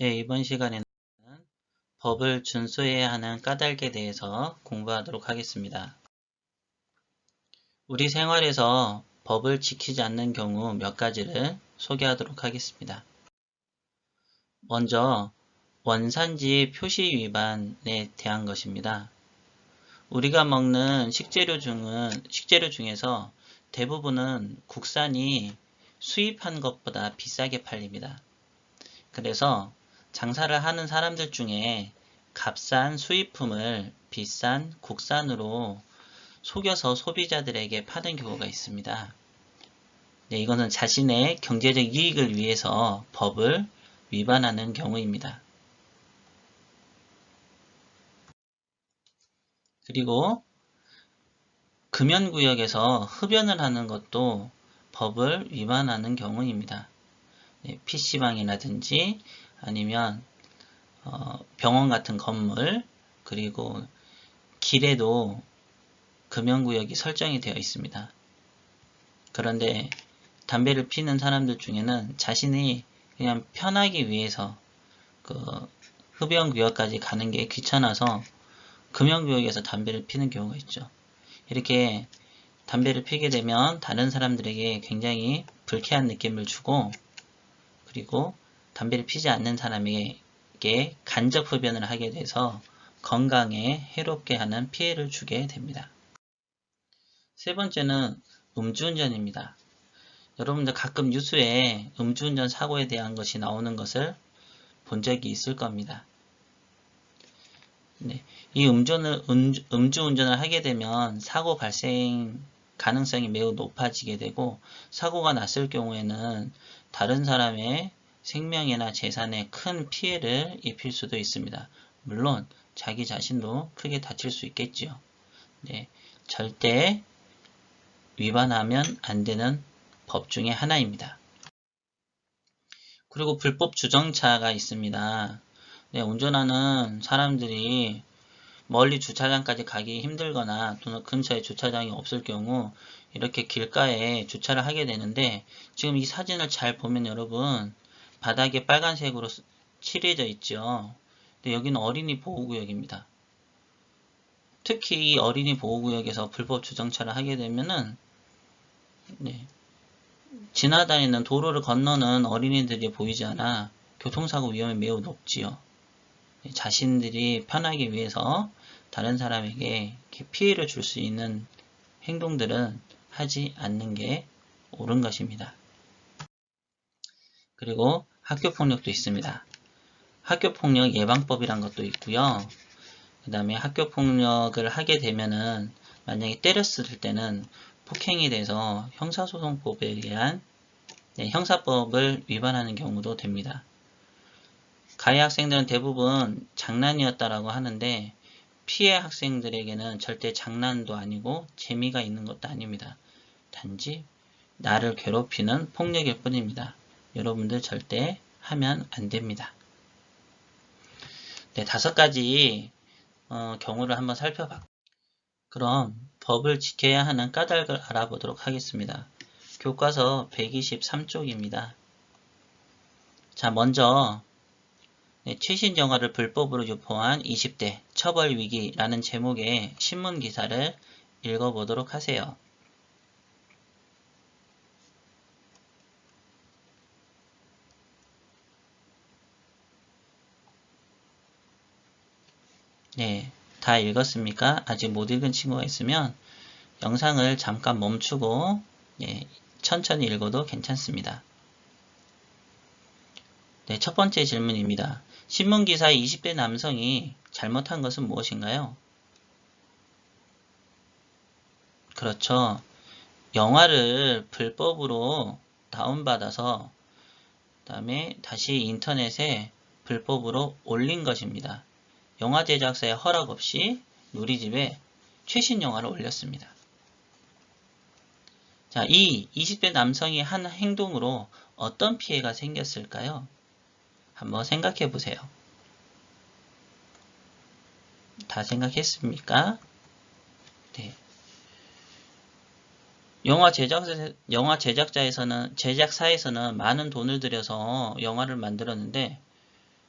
네, 이번 시간에는 법을 준수해야 하는 까닭에 대해서 공부하도록 하겠습니다. 우리 생활에서 법을 지키지 않는 경우 몇 가지를 소개하도록 하겠습니다. 먼저 원산지 표시 위반에 대한 것입니다. 우리가 먹는 식재료 중은 식재료 중에서 대부분은 국산이 수입한 것보다 비싸게 팔립니다. 그래서 장사를 하는 사람들 중에 값싼 수입품을 비싼 국산으로 속여서 소비자들에게 파는 경우가 있습니다. 네, 이거는 자신의 경제적 이익을 위해서 법을 위반하는 경우입니다. 그리고 금연구역에서 흡연을 하는 것도 법을 위반하는 경우입니다. 네, PC방이라든지 아니면 어, 병원 같은 건물 그리고 길에도 금연구역이 설정이 되어 있습니다. 그런데 담배를 피는 사람들 중에는 자신이 그냥 편하기 위해서 그 흡연구역까지 가는 게 귀찮아서 금연구역에서 담배를 피는 경우가 있죠. 이렇게 담배를 피게 되면 다른 사람들에게 굉장히 불쾌한 느낌을 주고 그리고 담배를 피지 않는 사람에게 간접 흡연을 하게 돼서 건강에 해롭게 하는 피해를 주게 됩니다. 세 번째는 음주운전입니다. 여러분들 가끔 뉴스에 음주운전 사고에 대한 것이 나오는 것을 본 적이 있을 겁니다. 네, 이 음주운전을, 음주 운전을 하게 되면 사고 발생 가능성이 매우 높아지게 되고 사고가 났을 경우에는 다른 사람의 생명이나 재산에 큰 피해를 입힐 수도 있습니다. 물론 자기 자신도 크게 다칠 수 있겠지요. 네, 절대 위반하면 안 되는 법 중에 하나입니다. 그리고 불법 주정차가 있습니다. 네, 운전하는 사람들이 멀리 주차장까지 가기 힘들거나 또는 근처에 주차장이 없을 경우 이렇게 길가에 주차를 하게 되는데 지금 이 사진을 잘 보면 여러분 바닥에 빨간색으로 칠해져 있죠. 근데 여기는 어린이 보호구역입니다. 특히 이 어린이 보호구역에서 불법 주정차를 하게 되면은 네, 지나다니는 도로를 건너는 어린이들이 보이지 않아 교통사고 위험이 매우 높지요. 네, 자신들이 편하기 위해서 다른 사람에게 피해를 줄 수 있는 행동들은 하지 않는 게 옳은 것입니다. 그리고 학교폭력도 있습니다. 학교폭력 예방법이란 것도 있고요. 그 다음에 학교폭력을 하게 되면은 만약에 때렸을 때는 폭행이 돼서 형사소송법에 의한 네, 형사법을 위반하는 경우도 됩니다. 가해 학생들은 대부분 장난이었다라고 하는데 피해 학생들에게는 절대 장난도 아니고 재미가 있는 것도 아닙니다. 단지 나를 괴롭히는 폭력일 뿐입니다. 여러분들 절대 하면 안 됩니다. 네, 다섯 가지 어, 경우를 한번 살펴봤고 그럼 법을 지켜야 하는 까닭을 알아보도록 하겠습니다. 교과서 123쪽입니다. 자, 먼저 네, 최신 영화를 불법으로 유포한 20대 처벌 위기라는 제목의 신문 기사를 읽어보도록 하세요. 네, 다 읽었습니까? 아직 못 읽은 친구가 있으면 영상을 잠깐 멈추고 네, 천천히 읽어도 괜찮습니다. 네, 첫 번째 질문입니다. 신문기사의 20대 남성이 잘못한 것은 무엇인가요? 그렇죠. 영화를 불법으로 다운받아서 그 다음에 다시 인터넷에 불법으로 올린 것입니다. 영화 제작사의 허락 없이 누리집에 최신 영화를 올렸습니다. 자, 이 20대 남성이 한 행동으로 어떤 피해가 생겼을까요? 한번 생각해 보세요. 다 생각했습니까? 네. 영화 제작사, 영화 제작자에서는, 제작사에서는 많은 돈을 들여서 영화를 만들었는데,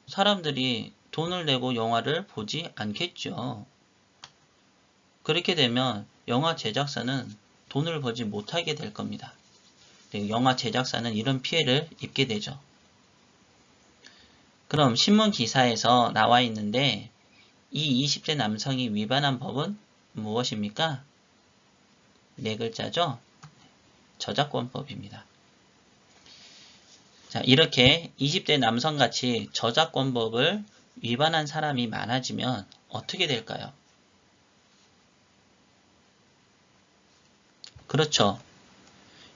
사람들이 돈을 내고 영화를 보지 않겠죠. 그렇게 되면 영화 제작사는 돈을 벌지 못하게 될 겁니다. 네, 영화 제작사는 이런 피해를 입게 되죠. 그럼 신문 기사에서 나와 있는데 이 20대 남성이 위반한 법은 무엇입니까? 네 글자죠? 저작권법입니다. 자, 이렇게 20대 남성같이 저작권법을 위반한 사람이 많아지면 어떻게 될까요? 그렇죠.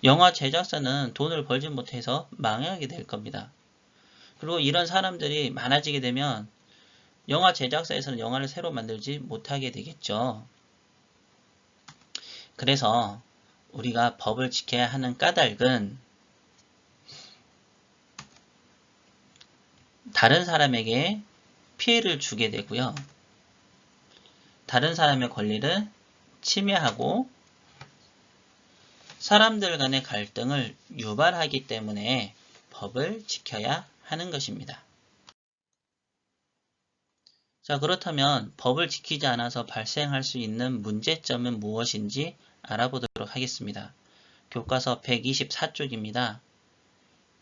영화 제작사는 돈을 벌지 못해서 망하게 될 겁니다. 그리고 이런 사람들이 많아지게 되면 영화 제작사에서는 영화를 새로 만들지 못하게 되겠죠. 그래서 우리가 법을 지켜야 하는 까닭은 다른 사람에게 피해를 주게 되고요. 다른 사람의 권리를 침해하고 사람들 간의 갈등을 유발하기 때문에 법을 지켜야 하는 것입니다. 자, 그렇다면 법을 지키지 않아서 발생할 수 있는 문제점은 무엇인지 알아보도록 하겠습니다. 교과서 124쪽입니다.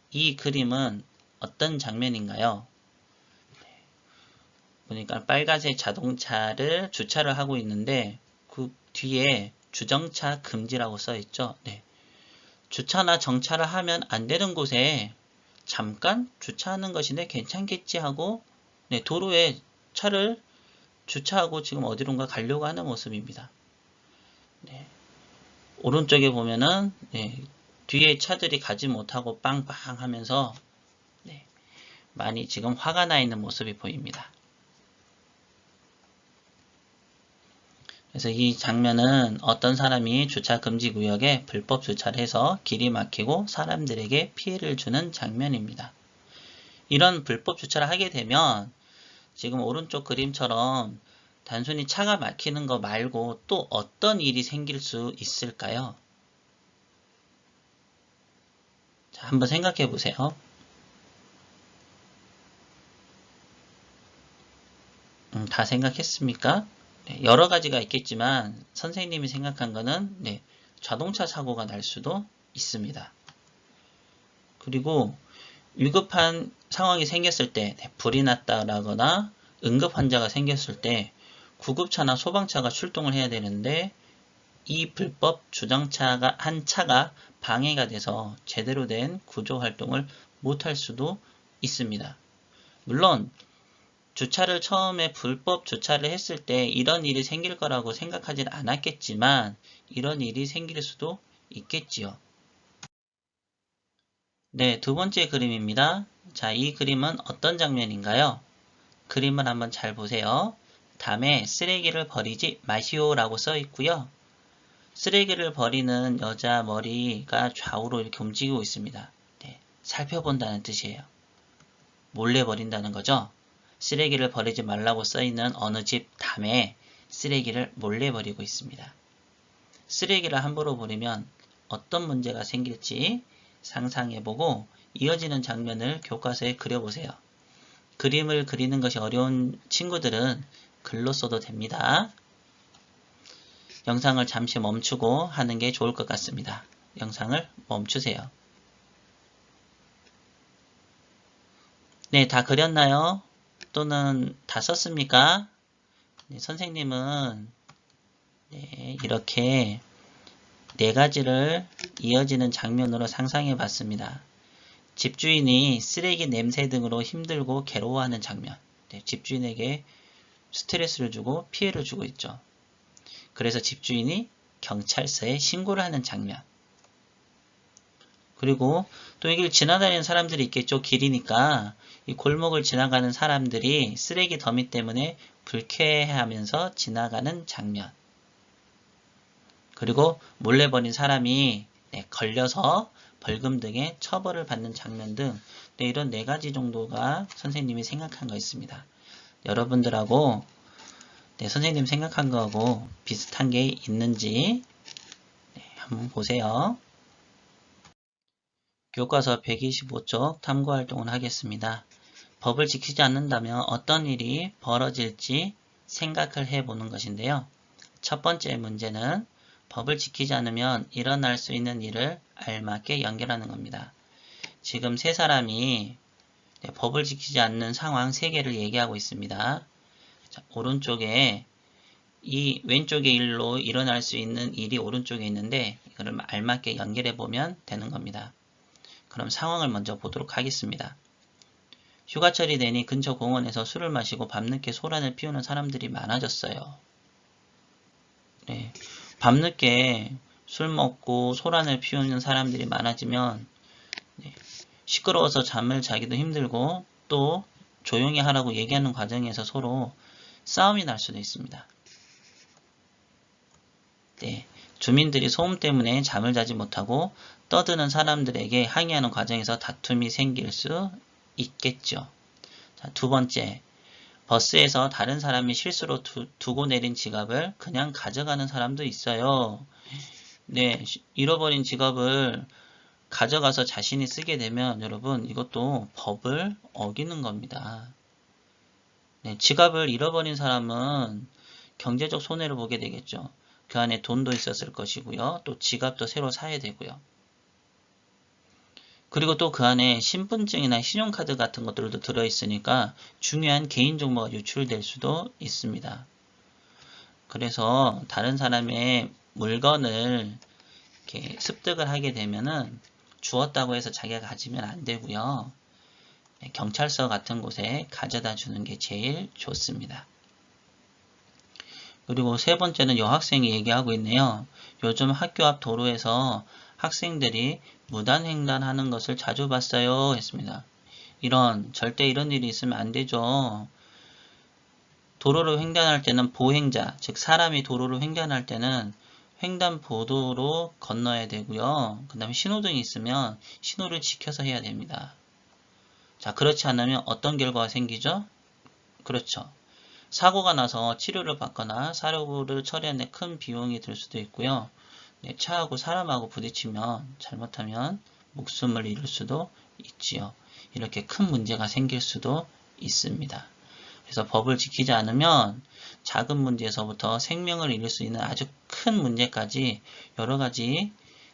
이 그림은 어떤 장면인가요? 보니까 빨간색 자동차를 주차를 하고 있는데 그 뒤에 주정차 금지라고 써 있죠. 네. 주차나 정차를 하면 안 되는 곳에 잠깐 주차하는 것인데 괜찮겠지 하고 네, 도로에 차를 주차하고 지금 어디론가 가려고 하는 모습입니다. 네. 오른쪽에 보면은 네, 뒤에 차들이 가지 못하고 빵빵 하면서 네, 많이 지금 화가 나 있는 모습이 보입니다. 그래서 이 장면은 어떤 사람이 주차 금지 구역에 불법 주차를 해서 길이 막히고 사람들에게 피해를 주는 장면입니다. 이런 불법 주차를 하게 되면 지금 오른쪽 그림처럼 단순히 차가 막히는 거 말고 또 어떤 일이 생길 수 있을까요? 자, 한번 생각해 보세요. 음, 다 생각했습니까? 네, 여러 가지가 있겠지만 선생님이 생각한 거는 네, 자동차 사고가 날 수도 있습니다. 그리고 위급한 상황이 생겼을 때 네, 불이 났다라거나 응급 환자가 생겼을 때 구급차나 소방차가 출동을 해야 되는데 이 불법 주정차가 한 차가 방해가 돼서 제대로 된 구조 활동을 못할 수도 있습니다. 물론 주차를 처음에 불법 주차를 했을 때 이런 일이 생길 거라고 생각하진 않았겠지만 이런 일이 생길 수도 있겠지요. 네, 두 번째 그림입니다. 자, 이 그림은 어떤 장면인가요? 그림을 한번 잘 보세요. 다음에 쓰레기를 버리지 마시오 라고 써 있고요. 쓰레기를 버리는 여자 머리가 좌우로 이렇게 움직이고 있습니다. 네, 살펴본다는 뜻이에요. 몰래 버린다는 거죠. 쓰레기를 버리지 말라고 써있는 어느 집 담에 쓰레기를 몰래 버리고 있습니다. 쓰레기를 함부로 버리면 어떤 문제가 생길지 상상해보고 이어지는 장면을 교과서에 그려보세요. 그림을 그리는 것이 어려운 친구들은 글로 써도 됩니다. 영상을 잠시 멈추고 하는 게 좋을 것 같습니다. 영상을 멈추세요. 네, 다 그렸나요? 또는 다 썼습니까? 네, 선생님은 네, 이렇게 네 가지를 이어지는 장면으로 상상해 봤습니다. 집주인이 쓰레기 냄새 등으로 힘들고 괴로워하는 장면. 네, 집주인에게 스트레스를 주고 피해를 주고 있죠. 그래서 집주인이 경찰서에 신고를 하는 장면. 그리고 또 여기를 지나다니는 사람들이 있겠죠. 길이니까 이 골목을 지나가는 사람들이 쓰레기 더미 때문에 불쾌해하면서 지나가는 장면. 그리고 몰래 버린 사람이 네, 걸려서 벌금 등의 처벌을 받는 장면 등 네, 이런 네 가지 정도가 선생님이 생각한 거 있습니다. 여러분들하고 네, 선생님 생각한 거하고 비슷한 게 있는지 네, 한번 보세요. 교과서 125쪽 탐구활동을 하겠습니다. 법을 지키지 않는다면 어떤 일이 벌어질지 생각을 해보는 것인데요. 첫 번째 문제는 법을 지키지 않으면 일어날 수 있는 일을 알맞게 연결하는 겁니다. 지금 세 사람이 네, 법을 지키지 않는 상황 세 개를 얘기하고 있습니다. 자, 오른쪽에 이 왼쪽의 일로 일어날 수 있는 일이 오른쪽에 있는데 이거를 알맞게 연결해 보면 되는 겁니다. 그럼 상황을 먼저 보도록 하겠습니다. 휴가철이 되니 근처 공원에서 술을 마시고 밤늦게 소란을 피우는 사람들이 많아졌어요. 네, 밤늦게 술 먹고 소란을 피우는 사람들이 많아지면 네, 시끄러워서 잠을 자기도 힘들고 또 조용히 하라고 얘기하는 과정에서 서로 싸움이 날 수도 있습니다. 네, 주민들이 소음 때문에 잠을 자지 못하고 떠드는 사람들에게 항의하는 과정에서 다툼이 생길 수 있겠죠. 자, 두 번째, 버스에서 다른 사람이 실수로 두, 두고 내린 지갑을 그냥 가져가는 사람도 있어요. 네, 잃어버린 지갑을 가져가서 자신이 쓰게 되면 여러분 이것도 법을 어기는 겁니다. 네, 지갑을 잃어버린 사람은 경제적 손해를 보게 되겠죠. 그 안에 돈도 있었을 것이고요. 또 지갑도 새로 사야 되고요. 그리고 또 그 안에 신분증이나 신용카드 같은 것들도 들어있으니까 중요한 개인정보가 유출될 수도 있습니다. 그래서 다른 사람의 물건을 이렇게 습득을 하게 되면은 주었다고 해서 자기가 가지면 안 되고요. 네, 경찰서 같은 곳에 가져다 주는 게 제일 좋습니다. 그리고 세 번째는 여학생이 얘기하고 있네요. 요즘 학교 앞 도로에서 학생들이 무단횡단하는 것을 자주 봤어요. 했습니다. 이런 절대 이런 일이 있으면 안 되죠. 도로를 횡단할 때는 보행자, 즉 사람이 도로를 횡단할 때는 횡단보도로 건너야 되고요. 그 다음에 신호등이 있으면 신호를 지켜서 해야 됩니다. 자, 그렇지 않으면 어떤 결과가 생기죠? 그렇죠. 사고가 나서 치료를 받거나 사고를 처리하는 데 큰 비용이 들 수도 있고요. 네, 차하고 사람하고 부딪히면 잘못하면 목숨을 잃을 수도 있지요. 이렇게 큰 문제가 생길 수도 있습니다. 그래서 법을 지키지 않으면 작은 문제에서부터 생명을 잃을 수 있는 아주 큰 문제까지 여러 가지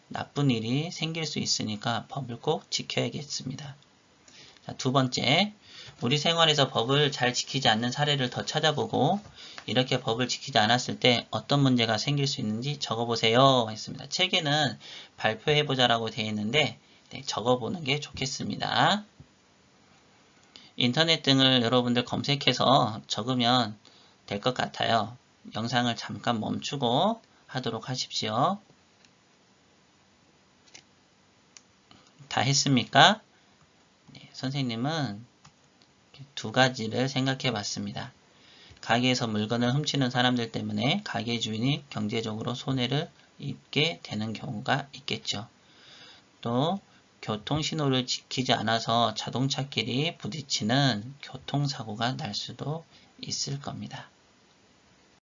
나쁜 일이 생길 수 있으니까 법을 꼭 지켜야겠습니다. 자, 두 번째, 우리 생활에서 법을 잘 지키지 않는 사례를 더 찾아보고 이렇게 법을 지키지 않았을 때 어떤 문제가 생길 수 있는지 적어보세요 했습니다. 책에는 발표해보자 라고 되어 있는데 네, 적어보는 게 좋겠습니다. 인터넷 등을 여러분들 검색해서 적으면 될 것 같아요. 영상을 잠깐 멈추고 하도록 하십시오. 다 했습니까? 네, 선생님은 두 가지를 생각해 봤습니다. 가게에서 물건을 훔치는 사람들 때문에 가게 주인이 경제적으로 손해를 입게 되는 경우가 있겠죠. 또 교통신호를 지키지 않아서 자동차끼리 부딪히는 교통사고가 날 수도 있을 겁니다.